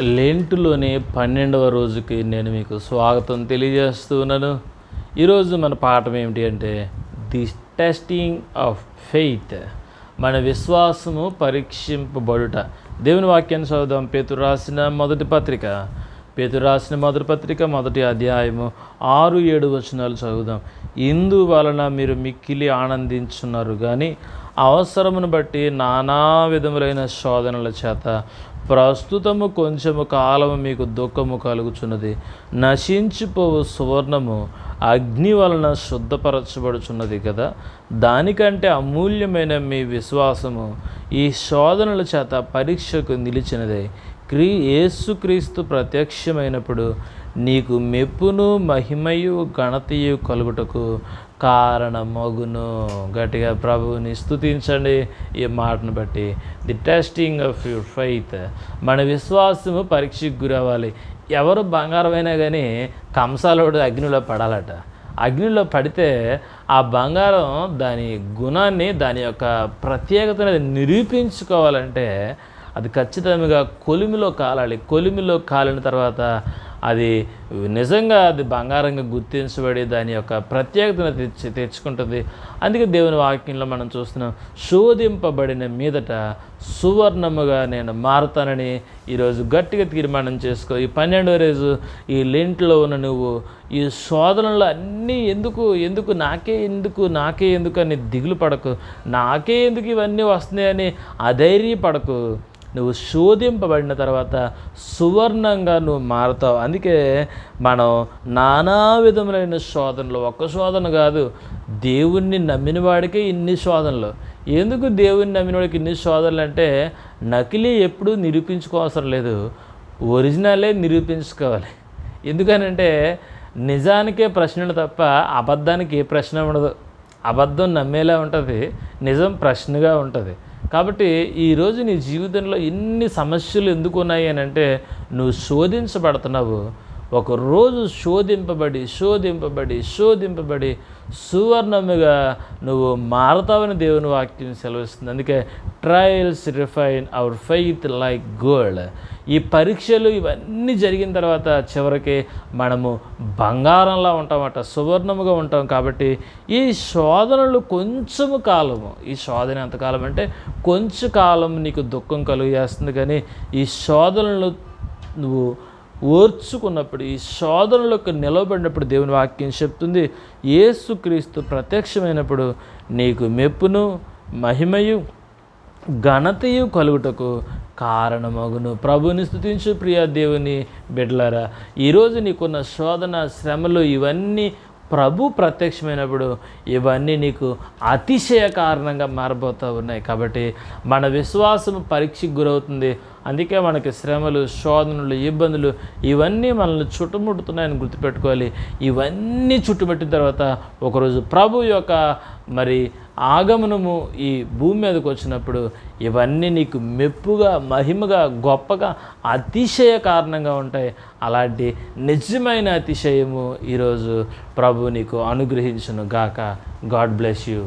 లెంటులోని పన్నెండవ రోజుకి నేను మీకు స్వాగతం తెలియజేస్తున్నాను. ఈరోజు మన పాఠం ఏమిటి అంటే ది టెస్టింగ్ ఆఫ్ ఫెయిత్. మన విశ్వాసము పరీక్షింపబడుట. దేవుని వాక్యాన్ని చదువుదాం. పేతురు రాసిన మొదటి పత్రిక. పేతురు రాసిన మొదటి పత్రిక మొదటి అధ్యాయము ఆరు ఏడు వచనాలు చదువుదాం. ఇందువలన మీరు మిక్కిలి ఆనందించున్నారు. కానీ అవసరమును బట్టి నానా విధములైన శోధనల చేత ప్రస్తుతము కొంచెము కాలము మీకు దుఃఖము కలుగుచున్నది. నశించిపోవు సువర్ణము అగ్ని వలన శుద్ధపరచబడుచున్నది కదా. దానికంటే అమూల్యమైన మీ విశ్వాసము ఈ శోధనల చేత పరీక్షకు నిలిచినదే. క్రీ యేసుక్రీస్తు ప్రత్యక్షమైనప్పుడు నీకు మెప్పును మహిమయు ఘనతయు కలుగుటకు కారణమగును. గట్టిగా ప్రభువుని స్థుతించండి ఈ మాటను బట్టి. The testing of your faith మన విశ్వాసము పరీక్షకు గురవ్వాలి. ఎవరు బంగారమైనా కానీ కంసాలోడు అగ్నిలో పడాలట. అగ్నిలో పడితే ఆ బంగారం దాని గుణాన్ని దాని యొక్క ప్రత్యేకతను నిరూపించుకోవాలంటే అది ఖచ్చితంగా కొలిమిలో కాలాలి. కొలిమిలో కాలిన తర్వాత అది నిజంగా అది బంగారంగా గుర్తించబడి దాని యొక్క ప్రత్యేకతను తెచ్చి తెచ్చుకుంటుంది. అందుకే దేవుని వాక్యంలో మనం చూస్తున్నాం శోధింపబడిన మీదట సువర్ణముగా నేను మారుతానని ఈరోజు గట్టిగా తీర్మానం చేసుకో ఈ పన్నెండో రోజు ఈ లింట్లో ఉన్న నువ్వు ఈ శోధనలు అన్నీ ఎందుకు ఎందుకు నాకే ఎందుకు నాకే ఎందుకు అని దిగులు పడకు. నాకే ఎందుకు ఇవన్నీ వస్తున్నాయని అధైర్యపడకు. నువ్వు శోధింపబడిన తర్వాత సువర్ణంగా నువ్వు మారుతావు. అందుకే మనం నానా విధములైన శోధనలు ఒక్క శోధన కాదు దేవుణ్ణి నమ్మిన వాడికే ఇన్ని శోధనలు. ఎందుకు దేవుణ్ణి నమ్మిన వాడికి ఇన్ని శోధనలు అంటే నకిలీ ఎప్పుడూ నిరూపించుకోవసరం లేదు. ఒరిజినలే నిరూపించుకోవాలి. ఎందుకనంటే నిజానికే ప్రశ్నలు తప్ప అబద్ధానికి ఏ ప్రశ్న ఉండదు. అబద్ధం నమ్మేలా ఉంటుంది నిజం ప్రశ్నగా ఉంటుంది. కాబట్టి ఈరోజు నీ జీవితంలో ఎన్ని సమస్యలు ఎందుకు ఉన్నాయి అని అంటే నువ్వు శోధించబడుతున్నావు. ఒకరోజు శోధింపబడి శోధింపబడి శోధింపబడి సువర్ణముగా నువ్వు మారతావని దేవుని వాక్యం సెలవిస్తుంది. అందుకే trials refine our faith like gold ఈ పరీక్షలు ఇవన్నీ జరిగిన తర్వాత చివరికి మనము బంగారంలా ఉంటామట సువర్ణముగా ఉంటాం కాబట్టి ఈ శోధనలు కొంచెము కాలము. ఈ శోధన ఎంతకాలం అంటే కొంచెం కాలం నీకు దుఃఖం కలుగజేస్తుంది కానీ ఈ శోధనలు నువ్వు ఓర్చుకున్నప్పుడు ఈ శోధనలకు నిలబడినప్పుడు దేవుని వాక్యం చెప్తుంది ఏసుక్రీస్తు ప్రత్యక్షమైనప్పుడు నీకు మెప్పును మహిమయు ఘనతయు కలుగుటకు కారణమగును. ప్రభుని స్థుతించు ప్రియ దేవుని బిడ్డలారా ఈరోజు నీకున్న శోధన శ్రమలు ఇవన్నీ ప్రభు ప్రత్యక్షమైనప్పుడు ఇవన్నీ నీకు అతిశయ కారణంగా మారబోతూ ఉన్నాయి. కాబట్టి మన విశ్వాసం పరీక్షకు గురవుతుంది. అందుకే మనకి శ్రమలు శోధనలు ఇబ్బందులు ఇవన్నీ మనల్ని చుట్టుముడుతున్నాయని గుర్తుపెట్టుకోవాలి. ఇవన్నీ చుట్టుపెట్టిన తర్వాత ఒకరోజు ప్రభు యొక్క మరి ఆగమనము ఈ భూమి మీదకి వచ్చినప్పుడు ఇవన్నీ నీకు మెప్పుగా మహిమగా గొప్పగా అతిశయ కారణంగా ఉంటాయి. అలాంటి నిజమైన అతిశయము ఈరోజు ప్రభు నీకు అనుగ్రహించును గాక గాడ్ బ్లెస్ యూ.